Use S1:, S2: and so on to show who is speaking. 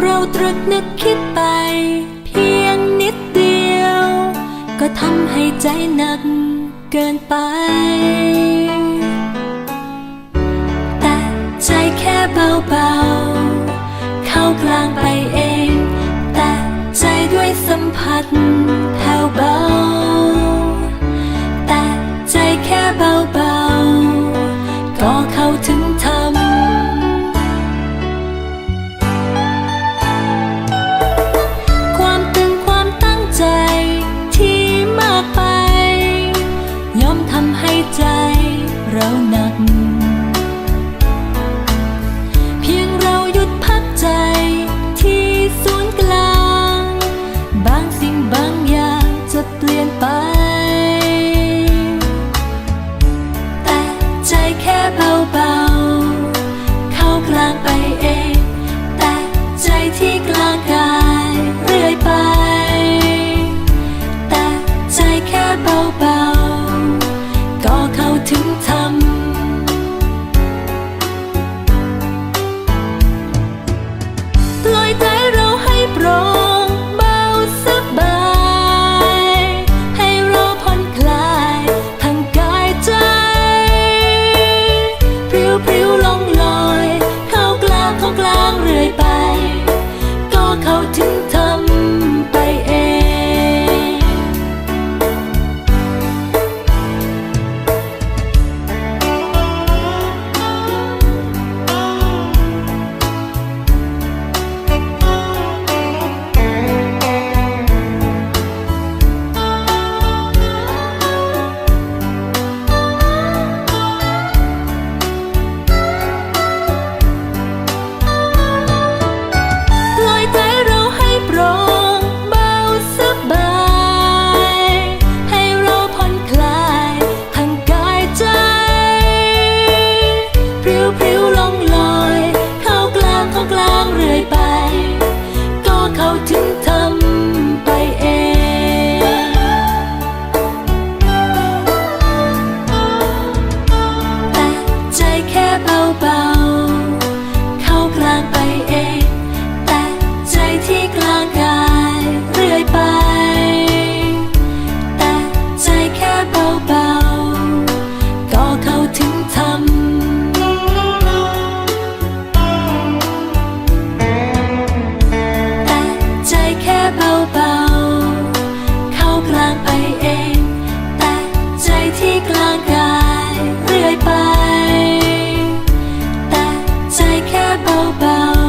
S1: เราตรึกนึกคิดไป เพียงนิดเดียว ก็ทำให้ใจหนักเกินไป แต่ใจแค่เบาๆ เข้ากลางไปเอง แต่ใจด้วยสัมผัส ให้ใจเราหนัก เพียงเราหยุดพักใจที่ศูนย์กลาง บางสิ่งบางอย่างจะเปลี่ยนไป แต่ใจแค่เบาๆ เข้ากลางไป how Bao